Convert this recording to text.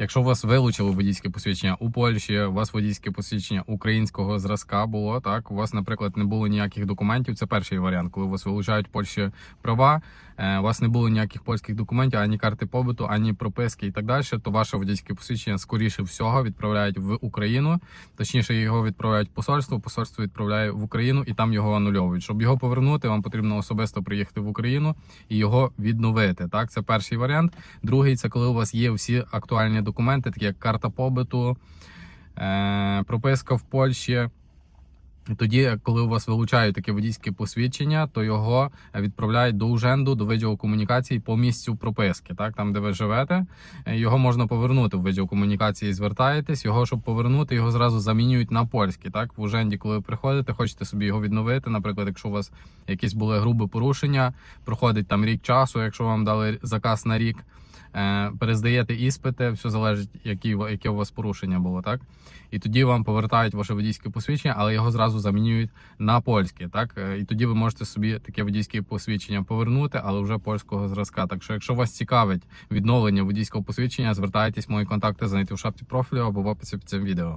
Якщо у вас вилучили водійське посвідчення у Польщі, у вас водійське посвідчення українського зразка було так. У вас, наприклад, не було ніяких документів. Це перший варіант, коли у вас вилучають в Польщі права. Е, У вас не було ніяких польських документів, ані карти побуту, ані прописки і так далі. То ваше водійське посвідчення скоріше всього відправляють в Україну. Точніше, його відправляють в посольство. Посольство відправляє в Україну і там його анульовують. Щоб його повернути, вам потрібно особисто приїхати в Україну і його відновити. Так, це перший варіант. Другий це коли у вас є всі актуальні документи, такі як карта побиту, е, прописка в Польщі. Тоді, коли у вас вилучають таке водійське посвідчення, то його відправляють до уженду, до виділу комунікацій по місцю прописки, так там, де ви живете. Е, Його можна повернути в виділ комунікації. Звертаєтесь. Його щоб повернути, його зразу замінюють на польський. Так в уженді, коли ви приходите, хочете собі його відновити. Наприклад, якщо у вас якісь були грубі порушення, проходить там рік часу, якщо вам дали заказ на рік. Е, Перездаєте іспити, все залежить, які, яке у вас порушення було, так? І тоді вам повертають ваше водійське посвідчення, але його зразу замінюють на польське, так? Е, І тоді ви можете собі таке водійське посвідчення повернути, але вже польського зразка. Так що, якщо вас цікавить відновлення водійського посвідчення, звертайтесь, мої контакти знайти в шапці профілю або в описі під цим відео.